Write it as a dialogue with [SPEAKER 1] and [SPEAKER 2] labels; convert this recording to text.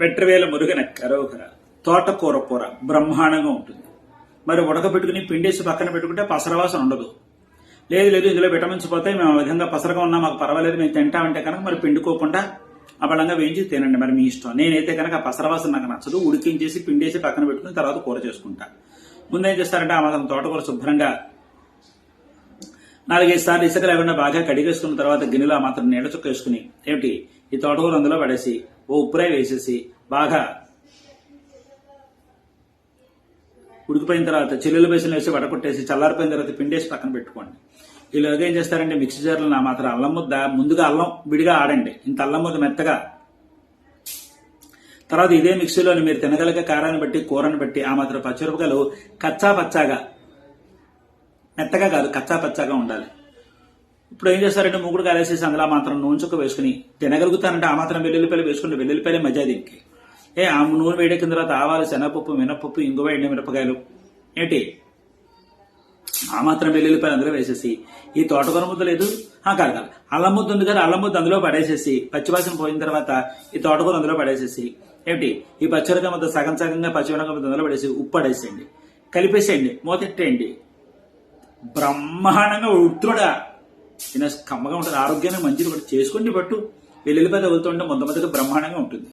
[SPEAKER 1] వెట్రవేల మురుగన కరోకర తోటకూర కూర బ్రహ్మాండంగా ఉంటుంది. మరి ఉడకబెట్టుకుని పిండేసి పక్కన పెట్టుకుంటే పసరవాసన ఉండదు. లేదు లేదు ఇందులో విటమిన్స్ పోతే మేము ఆ విధంగా పసరగా ఉన్నా మాకు పర్వాలేదు మేము తింటామంటే కనుక మరి పిండుకోకుండా అబలంగా వేయించి తినండి. మరి మీ ఇష్టం. నేనైతే కనుక పసరవాసన నాకు నచ్చదు ఉడికించేసి పిండేసి పక్కన పెట్టుకుని తర్వాత కూర చేసుకుంటా. ముందేం చేస్తారంటే ఆ మాత్రం తోటకూర శుభ్రంగా నాలుగైదు సార్లు ఇసుక లేకుండా బాగా కడిగేసుకున్న తర్వాత గిన్నెలో మాత్రం నీళ్ళ చుక్క వేసుకుని ఏమిటి? ఈ తోటకూర అందులో పడేసి ఓ ఉప్పురాయి వేసేసి బాగా ఉడికిపోయిన తర్వాత చెల్లెలు బేసిన వేసి వడకొట్టేసి చల్లారిపోయిన తర్వాత పిండేసి పక్కన పెట్టుకోండి. ఈలోగా ఏం చేస్తారంటే మిక్సీ జార్లో నా మాత్రం అల్లం ముద్ద ముందుగా అల్లం విడిగా ఆడండి. ఇంత అల్లం ముద్ద మెత్తగా. తర్వాత ఇదే మిక్సీలోని మీరు తినగలిగే కారాన్ని బట్టి కూరని బట్టి ఆ మాత్రం పచ్చిమిరపకాయలు కచ్చా పచ్చాగా మెత్తగా కాదు కచ్చా పచ్చాగా ఉండాలి. ఇప్పుడు ఏం చేస్తారంటే ముగ్గురు కాలేసేసి అందులో మాత్రం నూనె చుక్క వేసుకుని తినగలుగుతానంటే ఆ మాత్రం వెల్లుల్లిపల్లి వేసుకుంటే వెల్లుల్లిపల్లి మజా దీనికి ఏ ఆ నూనె వేడెక్కిన తర్వాత ఆవాలు శనగపప్పు మినపప్పు ఇంగువ ఎండు మిరపకాయలు. ఏంటి? ఆ మాత్రం వెల్లుల్లిపాయలు అందులో వేసేసి ఈ తోటకూర ముద్ద లేదు? ఆ కాదు కాదు. అల్లం ముద్ద ఉంది కదా అల్లం ముద్ద అందులో పడేసేసి పచ్చివాసన పోయిన తర్వాత ఈ తోటకూర అందులో పడేసేసి ఏమిటి ఈ పచ్చిమిరకాయ ముద్ద సగం సగంగా పచ్చిమిరకాయ ముద్ద అందులో పడేసి ఉప్పు పడేసేయండి. కలిపేసేయండి. మూతెట్టేయండి బ్రహ్మాండంగా ఉత్తుడా తినే కమ్మగా ఉంటుంది. ఆరోగ్యానికి మంచిది. కూడా చేసుకుని బట్టు వెల్లుల్లిపాయ తగులుతుంటే మొదమొదటి బ్రహ్మాండంగా ఉంటుంది.